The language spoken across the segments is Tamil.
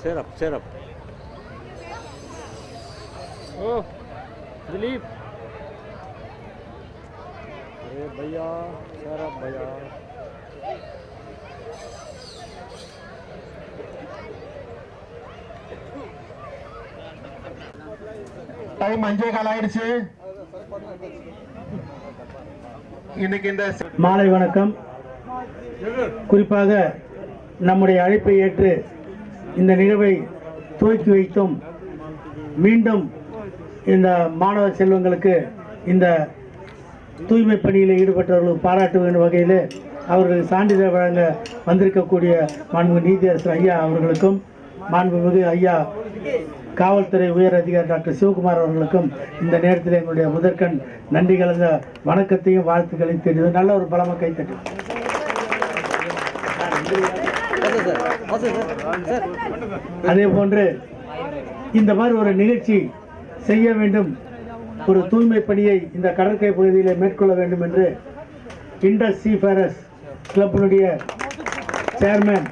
Sarap, sarap. Oh, Dilip. Hey, eh, bhaiya, sarap bhaiya. Time அஞ்சே கால் ஆயிடுச்சு இன்னைக்கு இந்த மாலை வணக்கம் குறிப்பாக நம்முடைய அழைப்பை ஏற்று இந்த நிகழ்வை துவக்கி வைத்தும். மீண்டும் இந்த மாணவ செல்வங்களுக்கு இந்த தூய்மை பணியில் ஈடுபட்டவர்களுக்கு பாராட்டு வேண்டும் வகையில் அவர்களுக்கு சான்றிதழ் வழங்க வந்திருக்கக்கூடிய மாண்புமிகு நீதியரசர் ஐயா அவர்களுக்கும் மாண்புமிகு ஐயா காவல்துறை உயர் அதிகாரி டாக்டர் சிவகுமார் அவர்களுக்கும் இந்த நேரத்தில் எங்களுடைய முதற்கண் நன்றி கலந்த வணக்கத்தையும் வாழ்த்துக்களையும் தெரிவித்து நல்ல ஒரு பலமாக கைத்தட்டு அதே போன்று இந்த மாதிரி ஒரு நிகழ்ச்சி செய்ய வேண்டும். ஒரு தூய்மை பணியை இந்த கடற்கரை பகுதியில் மேற்கொள்ள வேண்டும் என்று இண்டஸ் சீஃபேரஸ் கிளப்பினுடைய சேர்மேன்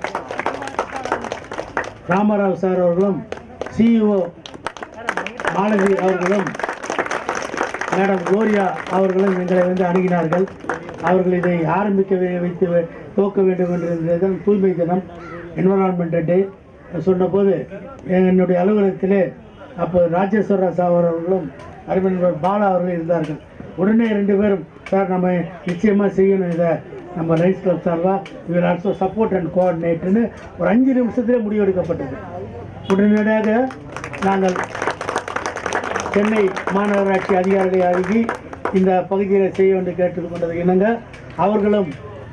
ராமராவ் சார் அவர்களும் சிஇஓ மாலதி அவர்களும் மேடம் கோரியா அவர்களும் எங்களை வந்து அணுகினார்கள். அவர்கள் இதை ஆரம்பிக்க வைத்து துவக்க வேண்டும் என்று தூய்மை தினம். என்வரான்மெண்ட் டே சொன்னபோது என்னுடைய அலுவலகத்திலே அப்போது ராஜேஸ்வர சார் அவர்களும் அறிவியல் பாலா அவர்கள் இருந்தார்கள். உடனே ரெண்டு பேரும் சார் நம்ம நிச்சயமாக செய்யணும் இதை. நம்ம லைன்ஸ் கிளப் சார்பாக இவர் ஆல்சோ சப்போர்ட் அண்ட் கோஆர்டினேட்னு ஒரு அஞ்சு நிமிஷத்திலே முடிவெடுக்கப்பட்டது. உடனடியாக நாங்கள் சென்னை மாநகராட்சி அதிகாரிகளை அணுகி இந்த பகுதியில் செய்ய வேண்டிய கேட்டுக்கொண்டது என்னங்க அவர்களும்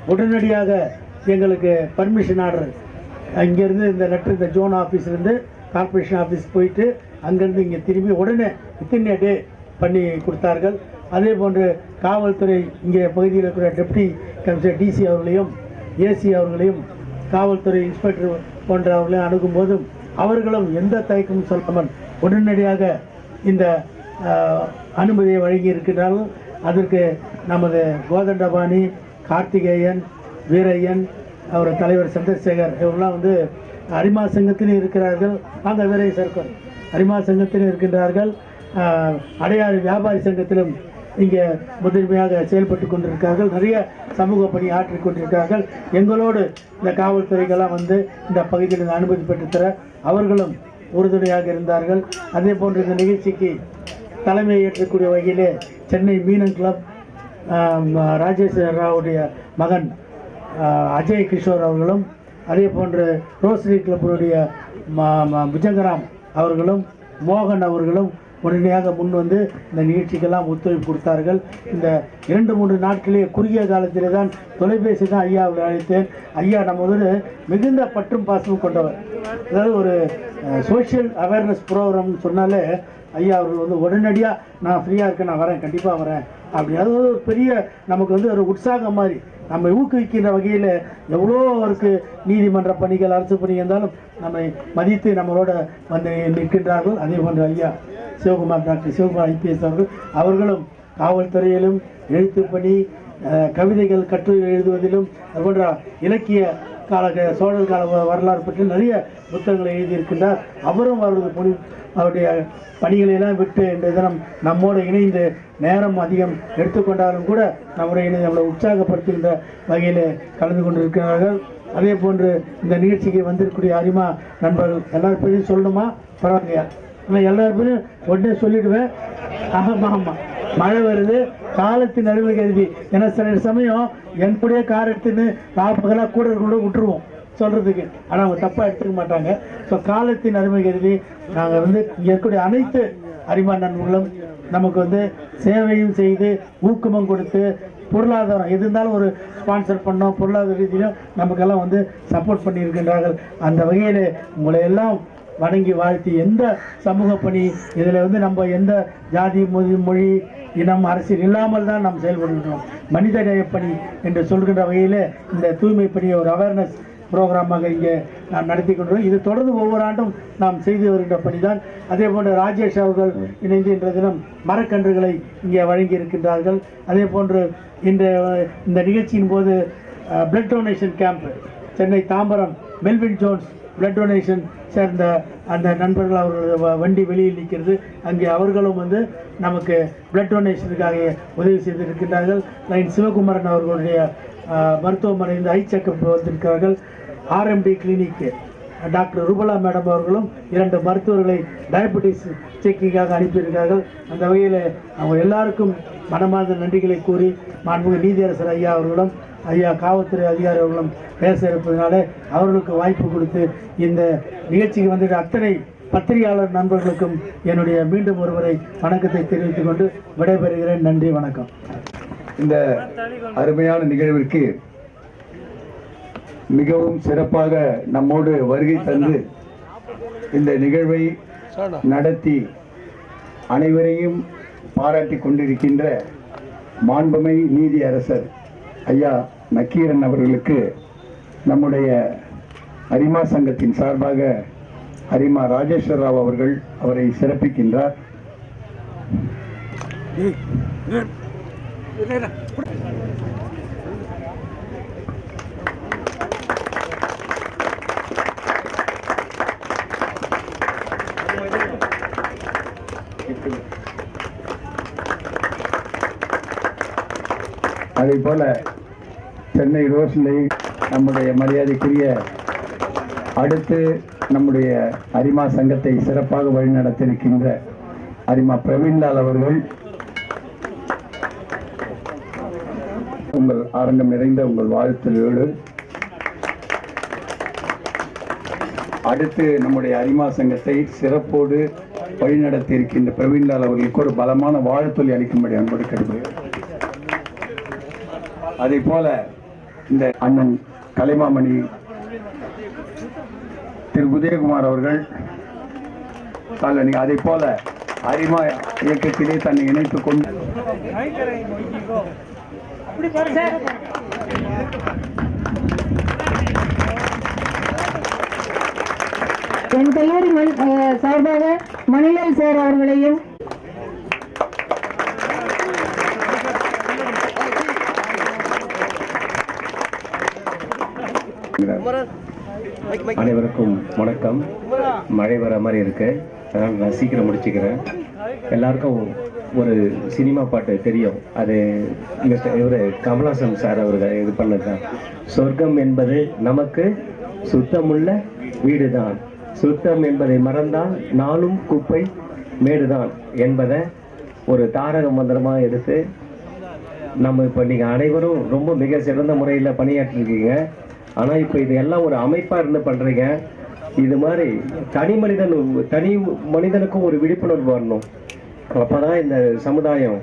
உடனடியாக எங்களுக்கு பர்மிஷன் ஆர்டர் அங்கேருந்து இந்த லெட்டர் இந்த ஜோன் ஆஃபீஸ்லேருந்து கார்ப்பரேஷன் ஆஃபீஸ் போயிட்டு அங்கேருந்து இங்கே திரும்பி உடனே வித்தின் டே பண்ணி கொடுத்தார்கள். அதே போன்று காவல்துறை இங்கே பகுதியில் இருக்கிற டெப்டி கமிஷனர் டிசி அவர்களையும் ஏசி அவர்களையும் காவல்துறை இன்ஸ்பெக்டர் போன்றவர்களையும் அணுகும்போதும் அவர்களும் எந்த தயக்கமும் சொல்லாமல் உடனடியாக இந்த அனுமதியை வழங்கி இருக்கிறார்கள் அதற்கு நமது கோதண்டபாணி கார்த்திகேயன் வீரையன் அவர் தலைவர் சந்திரசேகர் இவரெல்லாம் வந்து அரிமா சங்கத்திலும் இருக்கிறார்கள். அந்த வேலை சர்க்கர் அரிமா சங்கத்திலும் இருக்கின்றார்கள். அடையாறு வியாபாரி சங்கத்திலும் இங்கே முதன்மையாக செயல்பட்டு கொண்டிருக்கார்கள் நிறைய சமூக பணி ஆற்றிக் கொண்டிருக்கிறார்கள். எங்களோடு இந்த காவல்துறைகள்லாம் வந்து இந்த பகுதியில் அனுமதி பெற்றுத்தர அவர்களும் உறுதுணையாக இருந்தார்கள். அதே போன்று இந்த நிகழ்ச்சிக்கு தலைமை ஏற்றக்கூடிய வகையிலே சென்னை மீனன் கிளப் ராஜேஸ்வர ராவுடைய மகன் அஜய் கிஷோர் அவர்களும் அதே போன்று ரோஸ்ரி கிளப்பினுடைய புஜங்கராம் அவர்களும் மோகன் அவர்களும் உடனடியாக முன் வந்து இந்த நிகழ்ச்சிக்கெல்லாம் ஒத்துழைப்பு கொடுத்தார்கள். இந்த இரண்டு மூன்று நாட்களே குறுகிய காலத்திலே தான் தொலைபேசி தான் ஐயா அழைத்தேன். ஐயா நம்மளோடு மிகுந்த பற்றும் பாசமும் கொண்டவர். அதாவது ஒரு சோஷியல் அவேர்னஸ் ப்ரோக்ராம்னு சொன்னாலே ஐயா அவர்கள் வந்து உடனடியாக நான் ஃப்ரீயாக இருக்கேன் நான் வரேன் கண்டிப்பாக வரேன். அப்படி அது ஒரு பெரிய நமக்கு வந்து ஒரு உற்சாகம் மாதிரி. நம்மை ஊக்குவிக்கின்ற வகையில் எவ்வளோ அவருக்கு நீதிமன்ற பணிகள் அரசு பணி இருந்தாலும் நம்மை மதித்து நம்மளோட வந்து நிற்கின்றார்கள். அதே போன்ற ஐயா சிவகுமார் டாக்டர் சிவகுமார் ஐபிஎஸ் அவர்கள் அவர்களும் காவல்துறையிலும் எழுத்து பணி கவிதைகள் கற்று எழுதுவதிலும் அது போன்ற இலக்கிய கால சோழர் கால வரலாறு பற்றி நிறைய புத்தகங்களை எழுதியிருக்கின்றார். அவரும் அவரது பணி அவருடைய பணிகளை எல்லாம் விட்டு இந்த தினம் நம்மோடு இணைந்து நேரம் அதிகம் எடுத்துக்கொண்டாலும் கூட நம்முடைய இணைந்து நம்மளை உற்சாகப்படுத்துகின்ற வகையில் கலந்து கொண்டிருக்கிறார்கள். அதே போன்று இந்த நிகழ்ச்சிக்கு வந்திருக்கக்கூடிய அரிமா நண்பர்கள் எல்லார் பேரையும் சொல்லணுமா? பரவாயில்லையா? நான் எல்லார் பேரையும் உடனே சொல்லிடுவேன். ஆமாம் ஆமாம் மழை வருது காலத்தின் அருமை கருதி. ஏன்னா சில சமயம் என் கூடயே கார் எடுத்துன்னு ராப்பகலாக கூட கூட விட்டுருவோம் சொல்கிறதுக்கு ஆனால் அவங்க தப்பாக எடுத்துக்க மாட்டாங்க. ஸோ காலத்தின் அருமை கருதி நாங்கள் வந்து இருக்கக்கூடிய அனைத்து அரிமா நண்பர்களும் நமக்கு வந்து சேவையும் செய்து ஊக்கமும் கொடுத்து பொருளாதாரம் எது இருந்தாலும் ஒரு ஸ்பான்சர் பண்ணோம் பொருளாதார ரீதியிலும் நமக்கெல்லாம் வந்து சப்போர்ட் பண்ணியிருக்கின்றார்கள். அந்த வகையில் உங்களை எல்லாம் வணங்கி வாழ்த்தி எந்த சமூக பணி இதில் வந்து நம்ம எந்த ஜாதி மொழி மொழி இனம் அரசியல் இல்லாமல் தான் நாம் செயல்படுகின்றோம். மனித நேயப்பணி பணி என்று சொல்கின்ற வகையில் இந்த தூய்மை பணியை ஒரு அவேர்னஸ் ப்ரோக்ராமாக இங்கே நாம் நடத்தி கொண்டிருக்கிறோம். இது தொடர்ந்து ஒவ்வொரு ஆண்டும் நாம் செய்து வருகின்ற பணி தான் அதே போன்று ராஜேஷ் அவர்கள் இணைந்து இன்றைய தினம் மரக்கன்றுகளை இங்கே வழங்கி இருக்கின்றார்கள். அதே போன்று இன்று இந்த நிகழ்ச்சியின் போது blood donation camp Chennai Tambaram Melvin Jones blood donation சேர்ந்த அந்த நண்பர்கள் அவர்களது வ- வண்டி வெளியில் நிற்கிறது. அங்கே அவர்களும் வந்து நமக்கு பிளட் டொனேஷனுக்காக உதவி செய்திருக்கிறார்கள் லைன் சிவகுமாரன் அவர்களுடைய மருத்துவமனையில் ஐ செக்கப் வந்திருக்கிறார்கள். ஆர்எம்டி கிளினிக்கு டாக்டர் ரூபலா மேடம் அவர்களும் இரண்டு மருத்துவர்களை டயபெட்டிஸ் செக்கிங்காக அனுப்பியிருக்கிறார்கள். அந்த வகையில் அவங்க எல்லாருக்கும் மனமார்ந்த நன்றிகளை கூறி மாண்புமிகு நீதியரசர் ஐயா அவர்களும் ஐயா காவல்துறை அதிகாரி அவர்களும் பேச இருப்பதனால அவர்களுக்கு வாய்ப்பு கொடுத்து இந்த நிகழ்ச்சிக்கு வந்த அத்தனை பத்திரிகையாளர் நண்பர்களுக்கும் என்னுடைய மீண்டும் ஒருவரை வணக்கத்தை தெரிவித்துக் கொண்டு விடைபெறுகிறேன். நன்றி வணக்கம். இந்த அருமையான நிகழ்விற்கு மிகவும் சிறப்பாக நம்மோடு வருகை தந்து இந்த நிகழ்வை நடத்தி அனைவரையும் பாராட்டி கொண்டிருக்கின்ற மாண்புமை நீதி அரசர் ஐயா நக்கீரன் அவர்களுக்கு நம்முடைய அரிமா சங்கத்தின் சார்பாக அரிமா ராஜேஸ்வர ராவ் அவர்கள் அவரை சிறப்பிக்கின்றார். அதே போல சென்னை ரோஸ்லை நம்முடைய மரியாதைக்குரிய அடுத்து நம்முடைய அரிமா சங்கத்தை சிறப்பாக வழிநடத்திருக்கின்ற அரிமா பிரவீன்லால் அவர்கள். உங்கள் அரங்கம் நிறைந்த உங்கள் வாழ்த்துகளோடு அடுத்து நம்முடைய அரிமா சங்கத்தை சிறப்போடு வழிநடத்தி இருக்கின்ற பிரவீன்லால் அவர்களுக்கு ஒரு பலமான வாழ்த்தொலி அளிக்கும்படி அன்போடு கேட்டுக்கொள்கிறேன். அதே போல இந்த அண்ணன் கலைமாமணி திரு உதயகுமார் அவர்கள் காலனி அதே போல அரிமா இயக்கத்திலே தன்னை இணைத்துக் கொண்டு என் கல்லூரி சார்பாக மணிலால் சார் அவர்களையும் அனைவருக்கும் வணக்கம். மழை வர மாதிரி இருக்கு. அதனால் நான் சீக்கிரம் முடிச்சுக்கிறேன். எல்லாருக்கும் ஒரு சினிமா பாட்டு தெரியும். அது இவர் கமலாசன் சார் அவர்கள் இது பண்ணதுதான் சொர்க்கம் என்பது நமக்கு சுத்தமுள்ள வீடுதான். சுத்தம் என்பதை மறந்தால் நாளும் குப்பை மேடுதான் என்பதை ஒரு தாரக மந்திரமாக எடுத்து நம்ம இப்போ நீங்கள் அனைவரும் ரொம்ப மிக சிறந்த முறையில் பணியாற்றிருக்கீங்க. ஆனால் இப்போ இது எல்லாம் ஒரு அமைப்பாக இருந்து பண்ணுறீங்க இது மாதிரி தனி மனிதன் தனி மனிதனுக்கும் ஒரு விழிப்புணர்வு வரணும். அப்பதான் இந்த சமுதாயம்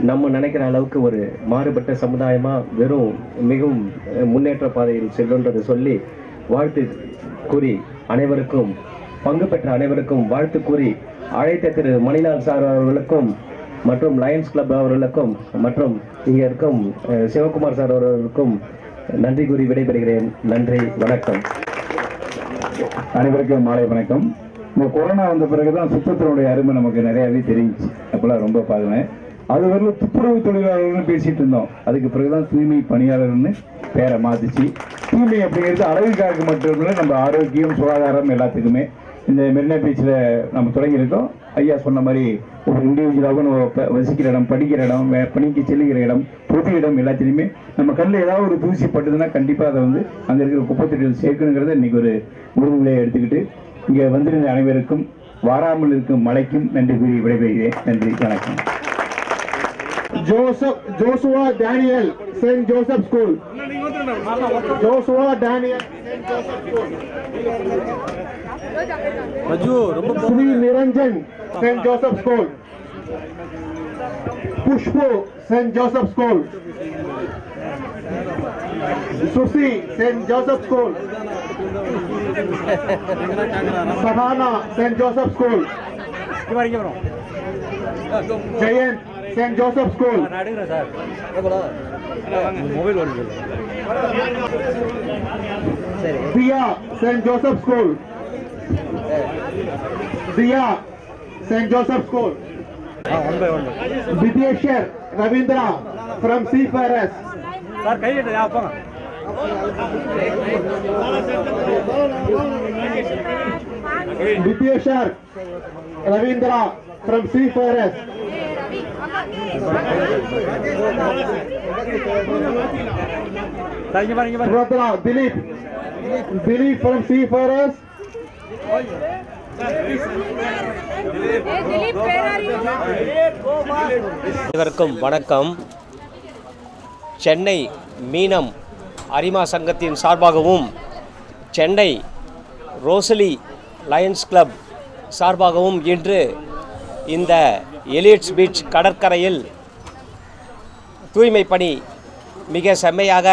நம்ம நினைக்கிற அளவுக்கு ஒரு மாறுபட்ட சமுதாயமாக வெறும் மிகவும் முன்னேற்ற பாதையில் செல்லுன்றதை சொல்லி வாழ்த்து கூறி அனைவருக்கும் பங்கு பெற்ற அனைவருக்கும் வாழ்த்து கூறி அழைத்த திரு மணிலால் சார் அவர்களுக்கும் மற்றும் லயன்ஸ் கிளப் அவர்களுக்கும் மற்றும் இங்கே இருக்கும் சிவகுமார் சார் அவர்களுக்கும் நன்றி கூறி விடைபெறுகிறேன். நன்றி வணக்கம். அனைவருக்கும் மாலை வணக்கம். இந்த கொரோனா வந்த பிறகுதான் சுத்தத்தினுடைய அருமை நமக்கு நிறையவே தெரிஞ்சுச்சு. அப்பெல்லாம் ரொம்ப பார்க்குவேன் அது வரல துப்புரவு தொழிலாளர்கள்னு பேசிட்டு இருந்தோம். அதுக்கு பிறகுதான் தூய்மை பணியாளர்னு பேரை மாத்திச்சு. தூய்மை அப்படிங்கிறது அழகுக்காக மட்டுமில்லை நம்ம ஆரோக்கியம் சுகாதாரம் எல்லாத்துக்குமே. இந்த மெரினா பீச்சில் நம்ம தொடங்கியிருக்கோம். ஐயா சொன்ன மாதிரி ஒரு இண்டிவிஜுவலாக நம்ம வசிக்கிற இடம் படிக்கிற இடம் பணிக்கு செல்லுகிற இடம் பொது இடம் எல்லாத்திலையுமே நம்ம கண்ணில் ஏதாவது ஒரு தூசி பட்டுதுன்னா கண்டிப்பாக அதை வந்து அங்கே இருக்கிற குப்பத்தொட்டியில் சேர்க்கணுங்கிறத இன்றைக்கி ஒரு உறுதிமொழியை எடுத்துக்கிட்டு இங்கே வந்திருந்த அனைவருக்கும் வாராமல் இருக்கும் மழைக்கும் நன்றி கூறி விடைபெறுகிறேன். நன்றி வணக்கம். Joseph Joshua Daniel Saint Joseph School. Joshua Daniel Saint Joseph School. Pushpu Saint Joseph School Susi Saint Joseph School Sahana Saint Joseph School Jayanth Saint Joseph School Diya Saint Joseph School Diya Saint Joseph School Vidyashar Ravindra from C sir Vidyashar Ravindra from C4S. இங்க பாருங்க பாருங்க Rudra Dilip. Dilip from C4S. அனைவருக்கும் வணக்கம். சென்னை மீனம் அரிமா சங்கத்தின் சார்பாகவும் சென்னை ரோசலி லயன்ஸ் கிளப் சார்பாகவும் இன்று இந்த எலியட்ஸ் பீச் கடற்கரையில் தூய்மை பணி மிக செம்மையாக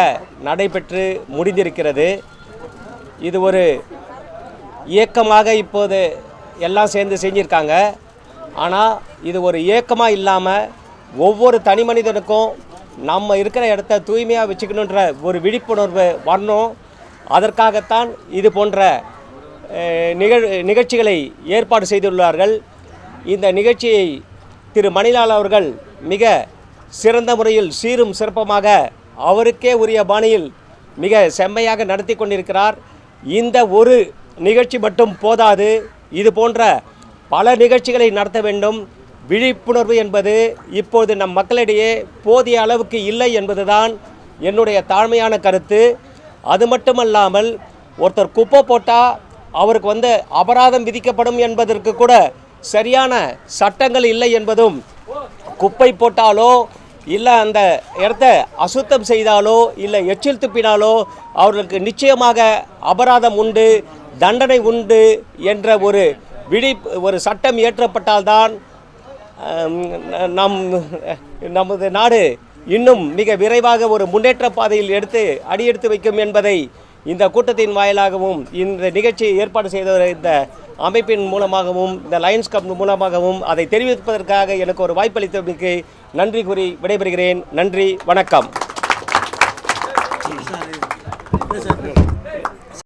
நடைபெற்று முடிந்திருக்கிறது. இது ஒரு இயக்கமாக இப்போது எல்லாம் சேர்ந்து செஞ்சுருக்காங்க. ஆனால் இது ஒரு இயக்கமாக இல்லாமல் ஒவ்வொரு தனி மனிதனுக்கும் நம்ம இருக்கிற இடத்த தூய்மையாக வச்சுக்கணுன்ற ஒரு விழிப்புணர்வு வரணும். அதற்காகத்தான் இது போன்ற நிகழ் நிகழ்ச்சிகளை ஏற்பாடு செய்துள்ளார்கள். இந்த நிகழ்ச்சியை திரு மணிலால் அவர்கள் மிக சிறந்த முறையில் சீரும் சிறப்பமாக அவருக்கே உரிய பாணியில் மிக செம்மையாக நடத்தி கொண்டிருக்கிறார். இந்த ஒரு நிகழ்ச்சி மட்டும் போதாது. இது போன்ற பல நிகழ்ச்சிகளை நடத்த வேண்டும். விழிப்புணர்வு என்பது இப்போது நம் மக்களிடையே போதிய அளவுக்கு இல்லை என்பதுதான் என்னுடைய தாழ்மையான கருத்து. அது மட்டுமல்லாமல் ஒருத்தர் குப்பை போட்டால் அவருக்கு வந்து அபராதம் விதிக்கப்படும் என்பதற்கு கூட சரியான சட்டங்கள் இல்லை என்பதும் குப்பை போட்டாலோ இல்லை அந்த இடத்த அசுத்தம் செய்தாலோ இல்லை எச்சில் துப்பினாலோ அவர்களுக்கு நிச்சயமாக அபராதம் உண்டு. தண்டனை உண்டு என்ற ஒரு விழி ஒரு சட்டம் இயற்றப்பட்டால்தான் நம் நமது நாடு இன்னும் மிக விரைவாக ஒரு முன்னேற்ற பாதையில் எடுத்து அடியெடுத்து வைக்கும் என்பதை இந்த கூட்டத்தின் வாயிலாகவும் இந்த நிகழ்ச்சியை ஏற்பாடு செய்த இந்த அமைப்பின் மூலமாகவும் இந்த லயன்ஸ் கப் மூலமாகவும் அதை தெரிவிப்பதற்காக எனக்கு ஒரு வாய்ப்பளித்தமைக்கு நன்றி கூறி விடைபெறுகிறேன். நன்றி வணக்கம்.